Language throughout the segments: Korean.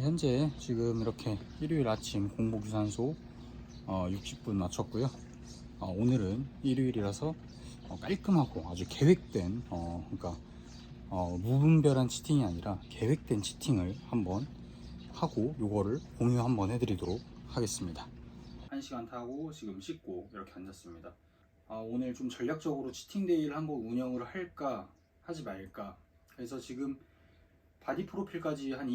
현재 지금 이렇게 일요일 아침 공복 유산소 어, 60분 마쳤고요. 어, 오늘은 일요일이라서 어, 깔끔하고 아주 계획된 어, 그러니까 어, 무분별한 치팅이 아니라 계획된 치팅을 한번 하고 요거를 공유 한번 해드리도록 하겠습니다. 한 시간 타고 지금 씻고 이렇게 앉았습니다. 아, 오늘 좀 전략적으로 치팅 데이를 한번 운영을 할까 하지 말까. 그래서 지금 바디 프로필까지 한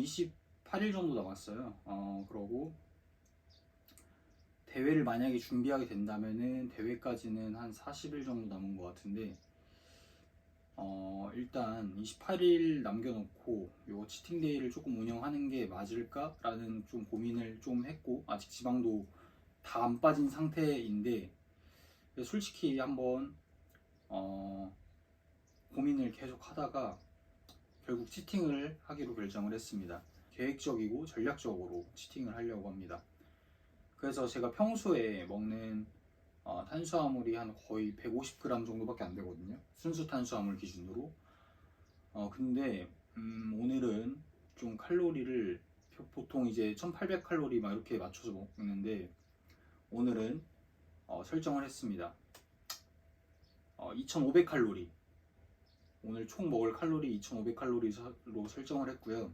28일 정도 남았어요. 어, 그러고 대회를 만약에 준비하게 된다면은 대회까지는 한 40일 정도 남은 것 같은데 어, 일단 28일 남겨놓고 요 치팅 데이를 조금 운영하는 게 맞을까라는 좀 고민을 좀 했고 아직 지방도 다 안 빠진 상태인데 솔직히 한번 어, 고민을 계속 하다가 결국 치팅을 하기로 결정을 했습니다. 계획적이고 전략적으로 치팅을 하려고 합니다. 그래서 제가 평소에 먹는 어, 탄수화물이 한 거의 150g 정도밖에 안 되거든요. 순수 탄수화물 기준으로. 어, 근데 음, 오늘은 좀 칼로리를 보통 이제 1800칼로리 막 이렇게 맞춰서 먹는데 오늘은 어, 설정을 했습니다. 어, 2500칼로리. 오늘 총 먹을 칼로리 2500칼로리로 설정을 했고요.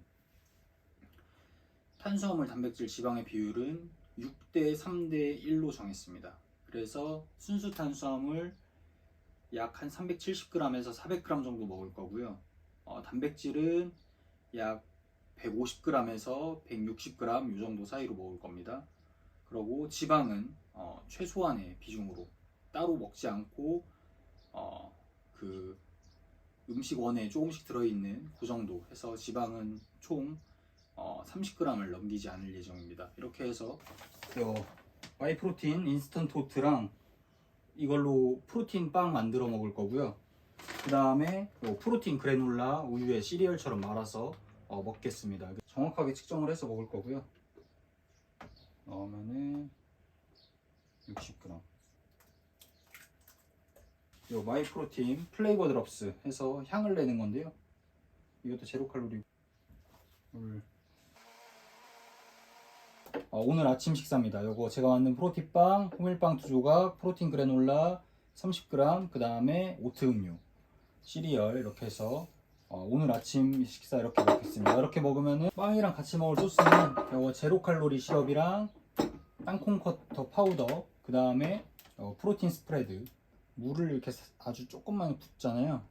탄수화물, 단백질, 지방의 비율은 6대 3대 1로 정했습니다. 그래서 순수 탄수화물 약 한 370g에서 400g 정도 먹을 거고요. 어, 단백질은 약 150g에서 160g 이 정도 사이로 먹을 겁니다. 그리고 지방은 어, 최소한의 비중으로 따로 먹지 않고 어, 그 음식원에 조금씩 들어있는 그 정도 해서 지방은 총 어, 30g을 넘기지 않을 예정입니다. 이렇게 해서 요 와이프로틴 인스턴트 토트랑 이걸로 프로틴 빵 만들어 먹을 거고요. 그 다음에 프로틴 그래놀라 우유에 시리얼처럼 말아서 어, 먹겠습니다. 정확하게 측정을 해서 먹을 거고요. 넣으면은 60g. 요 마이프로틴 플레이버 드롭스 해서 향을 내는 건데요. 이것도 제로 칼로리. 물. 어, 오늘 아침 식사입니다. 요거 제가 만든 프로틴빵, 호밀빵 두 조각, 프로틴 그래놀라 30g, 그 다음에 오트 음료, 시리얼 이렇게 해서 어, 오늘 아침 식사 이렇게 먹겠습니다. 이렇게 먹으면은 빵이랑 같이 먹을 소스는 요거 제로 칼로리 시럽이랑 땅콩 커터 파우더, 그 다음에 어, 프로틴 스프레드, 물을 이렇게 아주 조금만 붓잖아요.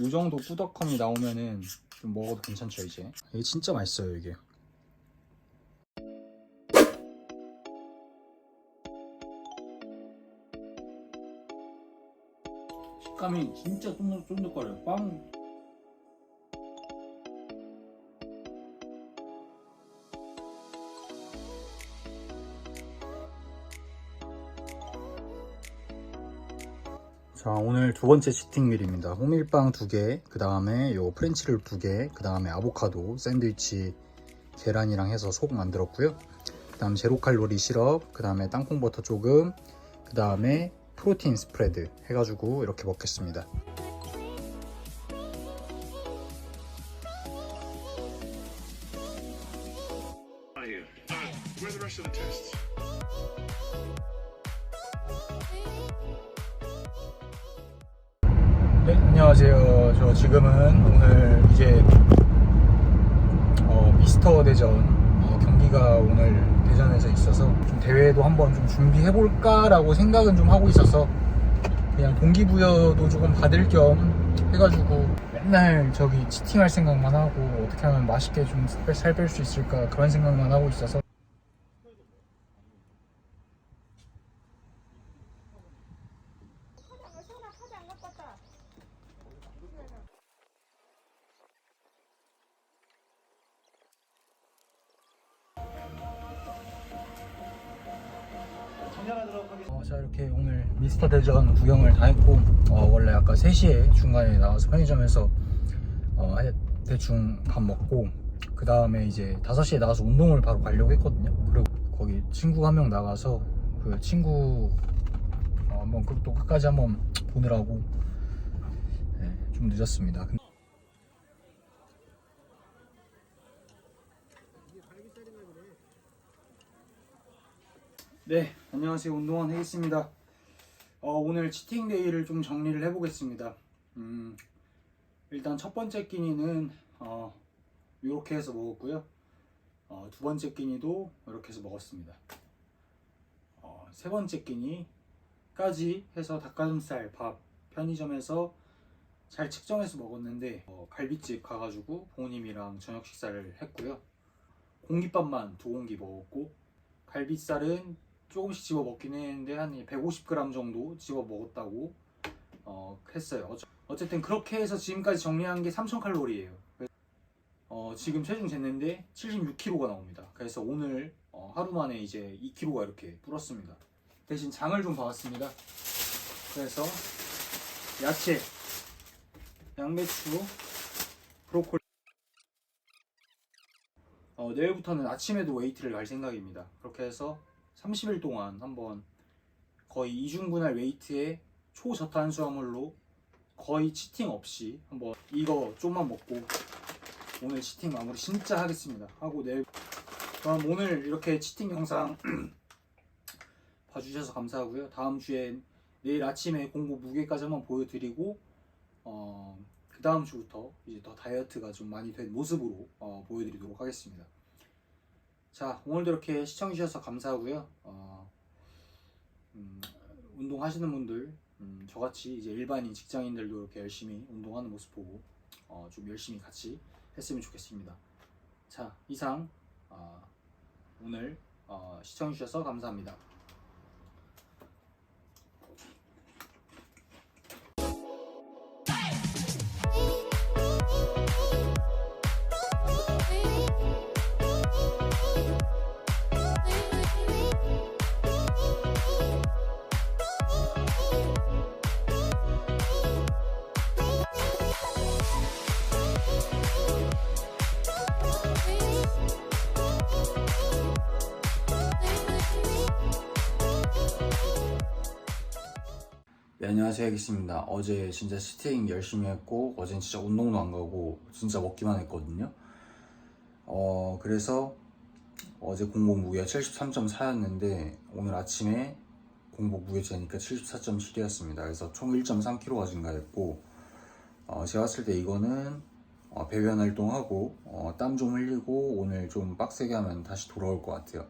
이 정도 꾸덕함이 나오면은 좀 먹어도 괜찮죠 이제. 이게 진짜 맛있어요 이게. 식감이 진짜 쫀득쫀득거려요. 빵. 자 오늘 두 번째 치팅밀입니다. 호밀빵 두 개, 그 다음에 요 프렌치를 두 개, 그 다음에 아보카도, 샌드위치, 계란이랑 해서 속 만들었고요. 그 다음 제로 칼로리 시럽, 그 다음에 땅콩 버터 조금, 그 다음에 프로틴 스프레드 해가지고 이렇게 먹겠습니다. 네, 안녕하세요. 저 지금은 오늘 이제 어, 미스터 대전 어, 경기가 오늘 대전에서 있어서 좀 대회도 한번 좀 준비해 볼까라고 생각은 좀 하고 있어서 그냥 동기부여도 조금 받을 겸 해가지고 맨날 저기 치팅할 생각만 하고 어떻게 하면 맛있게 좀 살 뺄 수 있을까 그런 생각만 하고 있어서 어, 자 이렇게 오늘 미스터 대전 구경을 다 했고 어, 원래 아까 3시에 중간에 나와서 편의점에서 어, 해- 대충 밥 먹고 그 다음에 이제 5시에 나와서 운동을 바로 가려고 했거든요. 그리고 거기 친구가 한명 나가서 그 친구 어, 한번 그- 또 끝까지 한번 보느라고 네, 좀 늦었습니다 근데 네, 안녕하세요. 운동원 해겠습니다. 어, 오늘 치팅 데이를 좀 정리를 해보겠습니다. 음, 일단 첫 번째 끼니는 어, 이렇게 해서 먹었고요. 어, 두 번째 끼니도 이렇게 해서 먹었습니다. 어, 세 번째 끼니까지 해서 닭가슴살 밥 편의점에서 잘 측정해서 먹었는데 어, 갈비집 가가지고 부모님이랑 저녁 식사를 했고요. 공깃밥만 두 공기 먹었고 갈비살은 조금씩 집어 먹긴 했는데 한 150g 정도 집어 먹었다고 어, 했어요. 어쨌든 그렇게 해서 지금까지 정리한 게 3000칼로리예요. 어, 지금 체중 쟀는데 76kg가 나옵니다. 그래서 오늘 어, 하루 만에 이제 2kg가 이렇게 불었습니다. 대신 장을 좀 봐왔습니다. 그래서 야채, 양배추, 브로콜리. 어, 내일부터는 아침에도 웨이트를 갈 생각입니다. 그렇게 해서 30일 동안 한번 거의 이중분할 웨이트에 초저탄수화물로 거의 치팅 없이 한번 이거 좀만 먹고 오늘 치팅 마무리 진짜 하겠습니다. 하고 내일 그럼 오늘 이렇게 치팅 영상 봐주셔서 감사하고요. 다음 주엔 내일 아침에 공부 무게까지 한번 보여드리고 어, 그 다음 주부터 이제 더 다이어트가 좀 많이 된 모습으로 어, 보여드리도록 하겠습니다. 자 오늘도 이렇게 시청해주셔서 감사하고요. 어, 음, 운동하시는 분들 음, 저같이 이제 일반인 직장인들도 이렇게 열심히 운동하는 모습 보고 어, 좀 열심히 같이 했으면 좋겠습니다. 자 이상 어, 오늘 어, 시청해주셔서 감사합니다. 네, 안녕하세요. 알겠습니다. 어제 진짜 스테잉 열심히 했고, 어젠 진짜 운동도 안 가고, 진짜 먹기만 했거든요. 어, 그래서 어제 공복 무게가 73.4였는데, 오늘 아침에 공복 무게 재니까 74.7이었습니다. 그래서 총 1.3kg가 증가했고, 어, 제가 봤을 때 이거는 어, 배변 활동하고, 어, 땀 좀 흘리고, 오늘 좀 빡세게 하면 다시 돌아올 것 같아요.